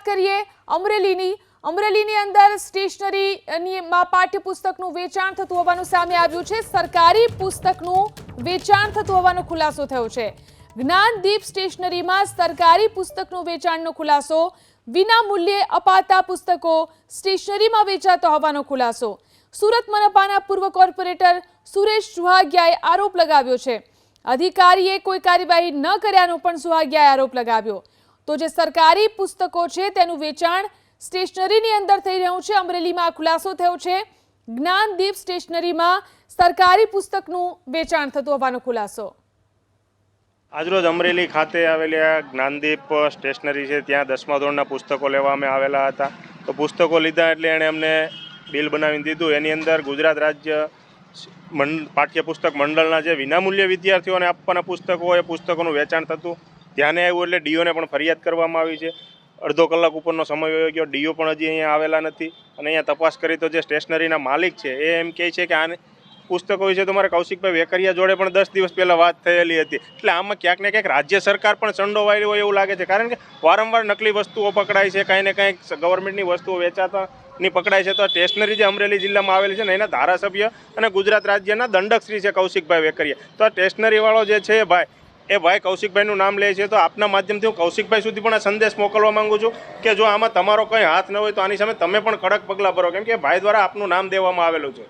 વાત કરીએ અમરેલીની. અમરેલીની અંદર સ્ટેશનરીમાં પાઠ્યપુસ્તકનું વેચાણ થતું હોવાનું સામે આવ્યું છે. સરકારી પુસ્તકનું વેચાણ થતું હોવાનો ખુલાસો થયો છે. જ્ઞાનદીપ સ્ટેશનરીમાં સરકારી પુસ્તકનું વેચાણનો ખુલાસો વિના મૂલ્યે અપાતા પુસ્તકો સ્ટેશનરીમાં વેચાતા હોવાનો ખુલાસો. સુરત મનપાના પૂર્વ કોર્પોરેટર સુરેશ સુહાગિયાએ આરોપ લગાવ્યો છે. અધિકારીએ કોઈ કાર્યવાહી ન કર્યાનો પણ સુહાગિયાએ આરોપ લગાવ્યો. તો જે સરકારી પુસ્તકો છે તેનું વેચાણ સ્ટેશનરીની અંદર થઈ રહ્યું છે. અમરેલીમાં ખુલાસો થયો છે. જ્ઞાનદીપ સ્ટેશનરીમાં સરકારી પુસ્તકનું વેચાણ થતું હોવાનો ખુલાસો. આજરોજ અમરેલી ખાતે આવેલી આ જ્ઞાનદીપ સ્ટેશનરી છે, ત્યાં દસમા ધોરણના પુસ્તકો લેવા અમે આવેલા હતા. તો પુસ્તકો લીધા એટલે એણે અમને બિલ બનાવીને દીધું. એની અંદર ગુજરાત રાજ્ય પાઠ્યપુસ્તક મંડળના જે વિનામૂલ્ય વિદ્યાર્થીઓને આપવાના પુસ્તકો એ પુસ્તકોનું વેચાણ થતું. ધ્યાને આવ્યું એટલે ડીઓને પણ ફરિયાદ કરવામાં આવી છે. અડધો કલાક ઉપરનો સમય વયો ગયો, ડીઓ પણ હજી અહીંયા આવેલા નથી. અને અહીંયા તપાસ કરી તો જે સ્ટેશનરીના માલિક છે, એ એમ કહે છે કે આને પુસ્તકો વિશે મારે કૌશિકભાઈ વેકરિયા જોડે પણ દસ દિવસ પહેલાં વાત થયેલી હતી. એટલે આમાં ક્યાંક ને ક્યાંક રાજ્ય સરકાર પણ સંડોવાયેલી હોય એવું લાગે છે. કારણ કે વારંવાર નકલી વસ્તુઓ પકડાય છે, કાંઈ ને કાંઈક ગવર્મેન્ટની વસ્તુઓ વેચાતા ની પકડાય છે. તો સ્ટેશનરી જે અમરેલી જિલ્લામાં આવેલી છે ને, એના ધારાસભ્ય અને ગુજરાત રાજ્યના દંડકશ્રી છે કૌશિકભાઈ વેકરિયા. તો આ સ્ટેશનરીવાળો જે છે ભાઈ એ ભાઈ કૌશિકભાઈનું નામ લે છે, તો આપના માધ્યમથી હું કૌશિકભાઈ સુધી પણ આ સંદેશ મોકલવા માંગુ છું કે જો આમાં તમારો કંઈ હાથ ન હોય તો આની સામે તમે પણ કડક પગલાં ભરો, કેમ કે ભાઈ દ્વારા આપનું નામ દેવામાં આવેલું છે.